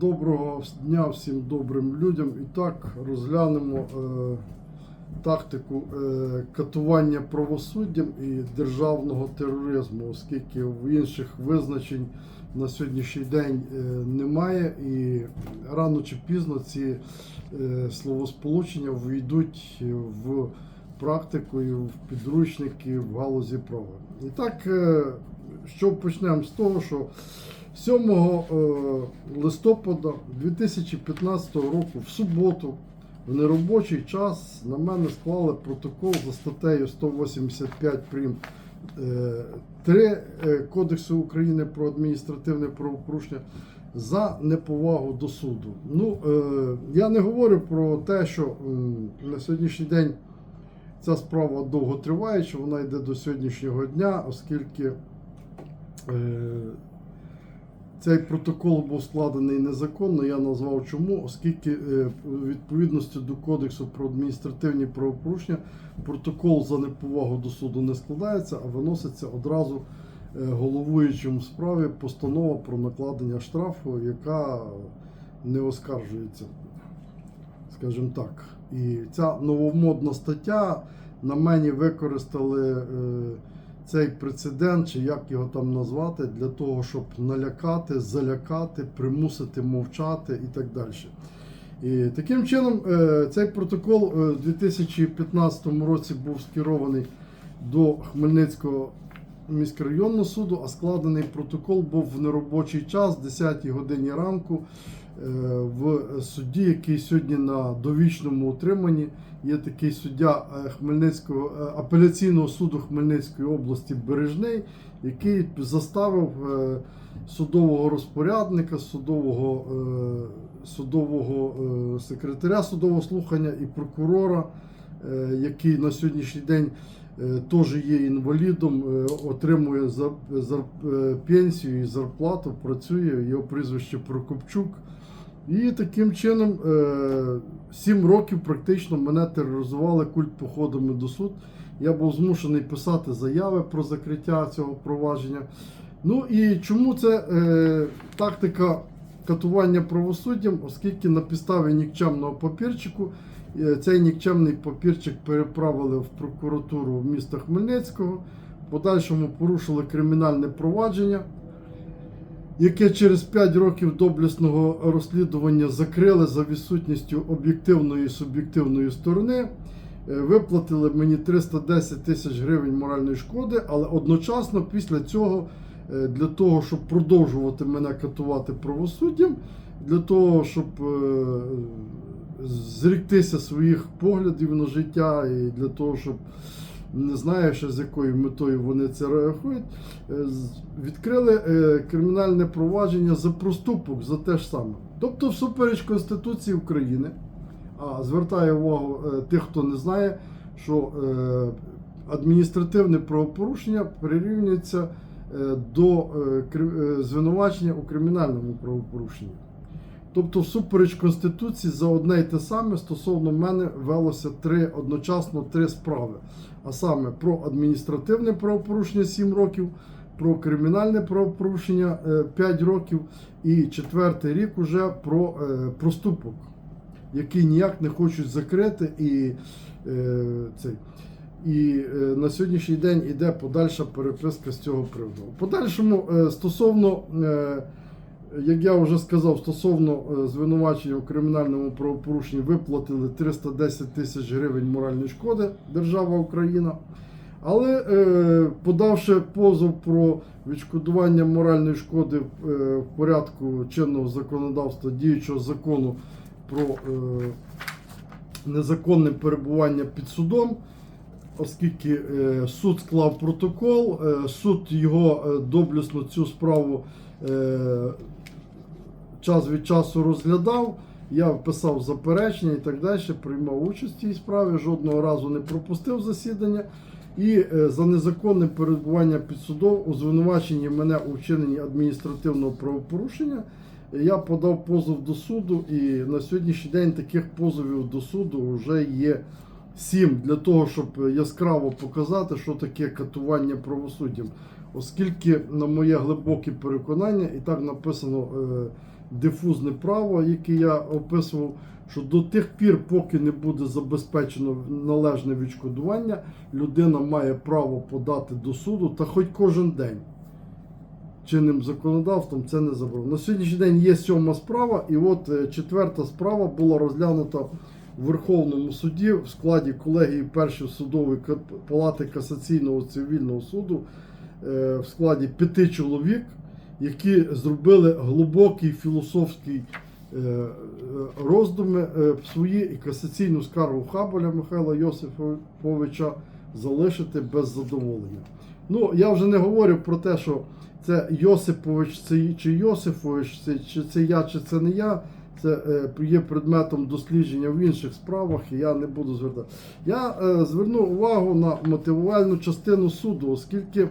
Доброго дня всім добрим людям. І так розглянемо е, тактику е, катування правосуддям і державного тероризму, оскільки в інших визначень на сьогоднішній день е, немає, і рано чи пізно ці е, словосполучення війдуть в практику і в підручники в галузі права. І так, е, що почнемо з того, що 7 е, листопада 2015 року в суботу в неробочий час на мене склали протокол за статтею 185 прим. 3 Кодексу України про адміністративне правопорушення за неповагу до суду. Ну, е, я не говорю про те, що на сьогоднішній день ця справа довго триває, що вона йде до сьогоднішнього дня, оскільки е, цей протокол був складений незаконно. Я назвав чому, оскільки е, у відповідності до Кодексу про адміністративні правопорушення протокол за неповагу до суду не складається, а виноситься одразу е, головуючим в справі постанова про накладення штрафу, яка не оскаржується, скажімо так. І ця новомодна стаття на мені використали. Цей прецедент, чи як його там назвати, для того, щоб налякати, залякати, примусити мовчати і так далі. І таким чином е, цей протокол е, в 2015 році був скерований до Хмельницького міськрайонного суду, а складений протокол був в неробочий час, 10 годині ранку, в суді, який сьогодні на довічному утриманні. Є такий суддя е, Хмельницького е, апеляційного суду Хмельницької області Бережний, який заставив е, судового розпорядника, судового, судового секретаря судового слухання і прокурора, який на сьогоднішній день теж є інвалідом, отримує за, пенсію і зарплату, працює, його прізвище Прокопчук. І таким чином е, сім років практично мене тероризували культ походами до суд. Я був змушений писати заяви про закриття цього провадження. Ну і чому це е, тактика катування правосуддям, оскільки на підставі нікчемного папірчику е, цей нікчемний папірчик переправили в прокуратуру міста Хмельницького, в подальшому порушили кримінальне провадження яке через 5 років доблесного розслідування закрили за відсутністю об'єктивної і суб'єктивної сторони. Е, Виплатили мені 310 тисяч гривень моральної шкоди, але одночасно після цього, е, для того, щоб продовжувати мене катувати правосуддям, для того, щоб е, зріктися своїх поглядів на життя, і для того, щоб не знаю, з якою метою вони це рахують. е, Відкрили е, кримінальне провадження за проступок за те ж саме. Тобто, всупереч Конституції України, а звертаю увагу е, тих, хто не знає, що адміністративне правопорушення прирівнюється до звинувачення у кримінальному правопорушенні. Тобто, всупереч Конституції за одне й те саме стосовно мене велося три одночасно три справи. А саме про адміністративне правопорушення 7 років, про кримінальне правопорушення 5 років, і четвертий рік уже про е, проступок, який ніяк не хочуть закрити. І, е, цей. І е, на сьогоднішній день іде подальша переписка з цього приводу. Подальшому е, стосовно. Як я вже сказав, стосовно е, звинувачення у кримінальному правопорушенні виплатили 310 тисяч гривень моральної шкоди держава Україна. Але е, подавши позов про відшкодування моральної шкоди е, в порядку чинного законодавства діючого закону про незаконне перебування під судом, оскільки суд склав протокол, суд його доблесно цю справу час від часу розглядав. Я писав заперечення і так далі, приймав участь в цій справі, жодного разу не пропустив засідання. І е, за незаконне перебування під судом у звинуваченні мене у вчиненні адміністративного правопорушення. Я подав позов до суду, і на сьогоднішній день таких позовів до суду вже є сім для того, щоб яскраво показати, що таке катування правосуддям. Оскільки, на моє глибоке переконання, і так написано е, дифузне право, яке я описував, що до тих пір, поки не буде забезпечено належне відшкодування, людина має право подати до суду та хоч кожен день. Чинним законодавством це не заборонено. На сьогоднішній день є сьома справа, і от е, четверта справа була розглянута в Верховному суді в складі колегії першої судової палати касаційного цивільного суду е, в складі п'яти чоловік, які зробили глибокий філософський е, е, роздуми е, свої і касаційну скаргу Хаболя Михайла Йосифовича залишити без задоволення. Ну, я вже не говорю про те, що це Йосипович це, чи Йосифович, це, чи це я, чи це не я. Це є предметом дослідження в інших справах, і я не буду звертати. Я зверну увагу на мотивувальну частину суду, оскільки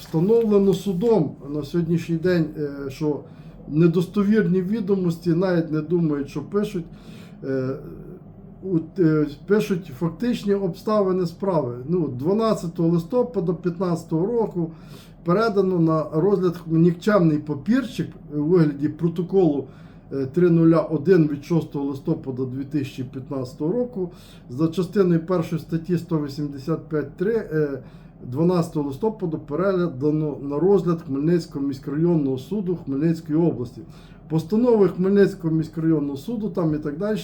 встановлено судом на сьогоднішній день, е, що недостовірні відомості навіть не думають, що пишуть. Е, е, пишуть фактичні обставини справи. Ну, 12 листопада 2015 року передано на розгляд нікчемний папірчик у вигляді протоколу е, 301 від 6 листопада 2015 року за частиною першої статті 185.3 е, 12 листопада передано на розгляд Хмельницького міськрайонного суду Хмельницької області. Постанови Хмельницького міськрайонного суду там і так далі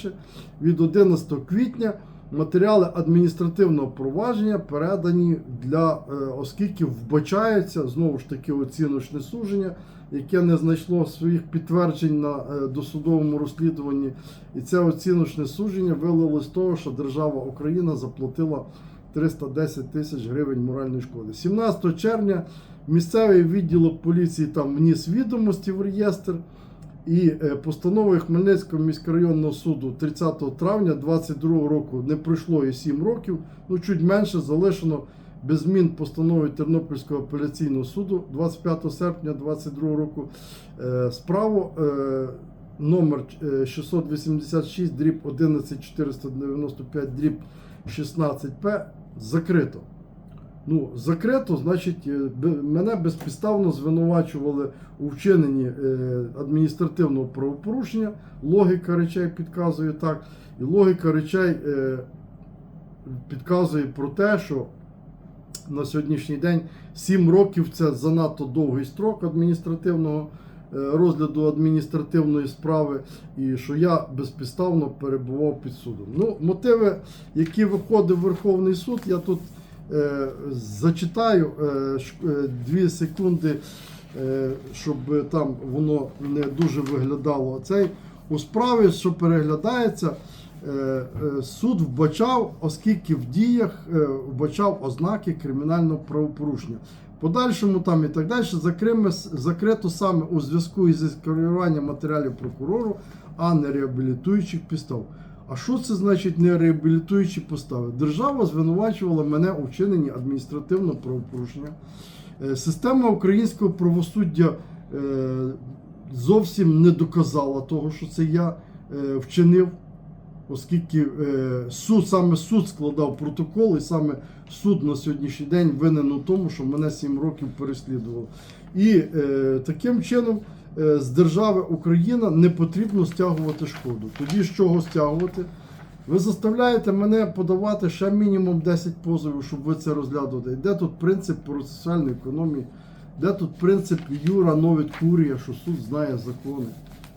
від 11 квітня матеріали адміністративного провадження передані для, е, оскільки вбачається знову ж таки оціночне судження, яке не знайшло своїх підтверджень на е, досудовому розслідуванні. І це оціночне судження вилило з того, що держава Україна заплатила 310 тисяч гривень моральної шкоди. 17 червня місцевий відділок поліції там вніс відомості в реєстр. І е, постановою Хмельницького міськрайонного суду 30 травня 2022 року не пройшло і 7 років, ну чуть менше залишено без змін постанови Тернопільського апеляційного суду 25 серпня 2022 року е, справу е, номер е, 686 дріб 11495 дріб 16П закрито. Ну, закрито, значить, е, мене безпідставно звинувачували у вчиненні е, адміністративного правопорушення. Логіка речей підказує так. І логіка речей е, підказує про те, що на сьогоднішній день 7 років це занадто довгий строк адміністративного розгляду адміністративної справи, і що я безпідставно перебував під судом. Ну, мотиви, які виходив Верховний суд, я тут е, зачитаю е, ш- е, дві секунди, е, щоб там воно не дуже виглядало. Цей у справі, що переглядається, е, е, суд вбачав, оскільки в діях е, вбачав ознаки кримінального правопорушення. Подальшому там і так далі закрито саме у зв'язку із скеруванням матеріалів прокурору, а не реабілітуючих підстав. А що це значить не реабілітуючі постави? Держава звинувачувала мене у вчиненні адміністративного правопорушення. Е, Система українського правосуддя е, зовсім не доказала того, що це я е, вчинив, оскільки е, суд, саме суд складав протокол, і саме суд на сьогоднішній день винен у тому, що мене 7 років переслідував. І е, таким чином е, з держави Україна не потрібно стягувати шкоду. Тоді з чого стягувати? Ви заставляєте мене подавати ще мінімум 10 позовів, щоб ви це розглядали. Де тут принцип процесуальної економії? Де тут принцип Юра Новіт Курія, що суд знає закони?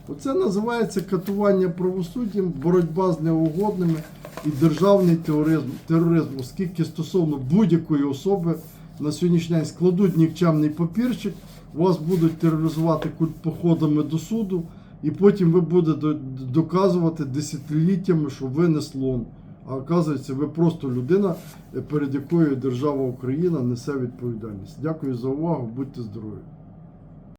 Оце називається катування правосуддям, боротьба з неугодними і державний тероризм, тероризм, оскільки стосовно будь-якої особи на сьогоднішній день складуть нікчемний папірчик, вас будуть тероризувати походами до суду, і потім ви будете доказувати десятиліттями, що ви не слон. А оказується, ви просто людина, перед якою держава Україна несе відповідальність. Дякую за увагу, будьте здорові.